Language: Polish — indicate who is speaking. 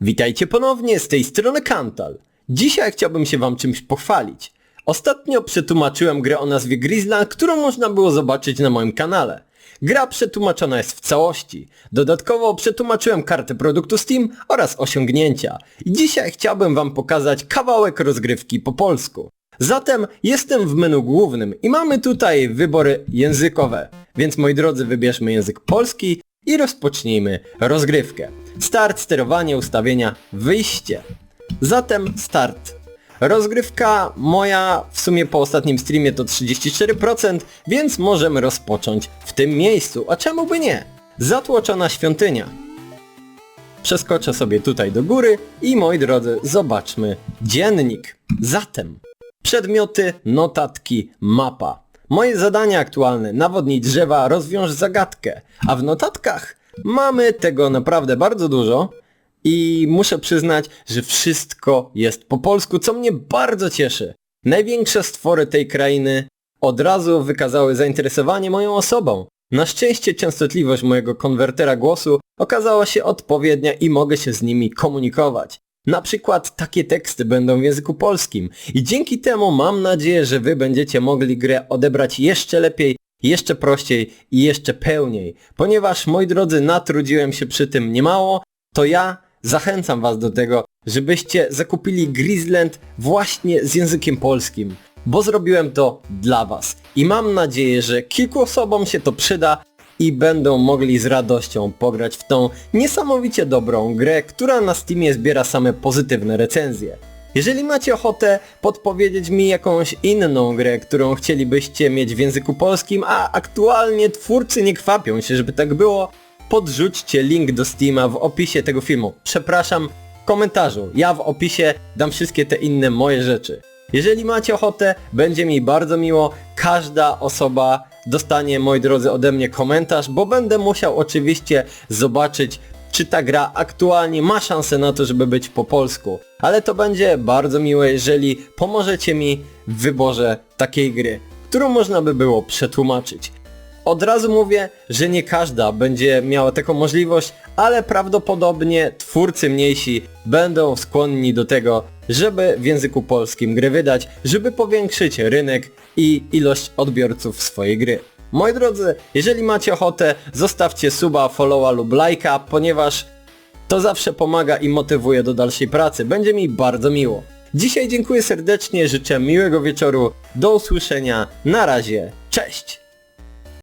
Speaker 1: Witajcie ponownie, z tej strony Kantal. Dzisiaj chciałbym się wam czymś pochwalić. Ostatnio przetłumaczyłem grę o nazwie Grizzland, którą można było zobaczyć na moim kanale. Gra przetłumaczona jest w całości. Dodatkowo przetłumaczyłem kartę produktu Steam oraz osiągnięcia. I dzisiaj chciałbym wam pokazać kawałek rozgrywki po polsku. Zatem jestem w menu głównym i mamy tutaj wybory językowe. Więc moi drodzy wybierzmy język polski i rozpocznijmy rozgrywkę. Start, sterowanie, ustawienia, wyjście. Zatem start. Rozgrywka moja w sumie po ostatnim streamie to 34%, więc możemy rozpocząć w tym miejscu, a czemu by nie? Zatłoczona świątynia. Przeskoczę sobie tutaj do góry i moi drodzy zobaczmy dziennik. Zatem przedmioty, notatki, mapa. Moje zadania aktualne, nawodnij drzewa, rozwiąż zagadkę. A w notatkach mamy tego naprawdę bardzo dużo i muszę przyznać, że wszystko jest po polsku, co mnie bardzo cieszy. Największe stwory tej krainy od razu wykazały zainteresowanie moją osobą. Na szczęście częstotliwość mojego konwertera głosu okazała się odpowiednia i mogę się z nimi komunikować. Na przykład takie teksty będą w języku polskim i dzięki temu mam nadzieję, że wy będziecie mogli grę odebrać jeszcze lepiej, jeszcze prościej i jeszcze pełniej. Ponieważ, moi drodzy, natrudziłem się przy tym niemało, to ja zachęcam was do tego, żebyście zakupili Grizzland właśnie z językiem polskim, bo zrobiłem to dla was. I mam nadzieję, że kilku osobom się to przyda i będą mogli z radością pograć w tą niesamowicie dobrą grę, która na Steamie zbiera same pozytywne recenzje. Jeżeli macie ochotę podpowiedzieć mi jakąś inną grę, którą chcielibyście mieć w języku polskim, a aktualnie twórcy nie kwapią się, żeby tak było, podrzućcie link do Steama w opisie tego filmu. Przepraszam, w komentarzu. Ja w opisie dam wszystkie te inne moje rzeczy. Jeżeli macie ochotę, będzie mi bardzo miło. Każda osoba dostanie, moi drodzy, ode mnie komentarz, bo będę musiał oczywiście zobaczyć, czy ta gra aktualnie ma szansę na to, żeby być po polsku. Ale to będzie bardzo miłe, jeżeli pomożecie mi w wyborze takiej gry, którą można by było przetłumaczyć. Od razu mówię, że nie każda będzie miała taką możliwość, ale prawdopodobnie twórcy mniejsi będą skłonni do tego, żeby w języku polskim gry wydać, żeby powiększyć rynek i ilość odbiorców swojej gry. Moi drodzy, jeżeli macie ochotę, zostawcie suba, followa lub lajka, ponieważ to zawsze pomaga i motywuje do dalszej pracy. Będzie mi bardzo miło. Dzisiaj dziękuję serdecznie, życzę miłego wieczoru, do usłyszenia, na razie, cześć!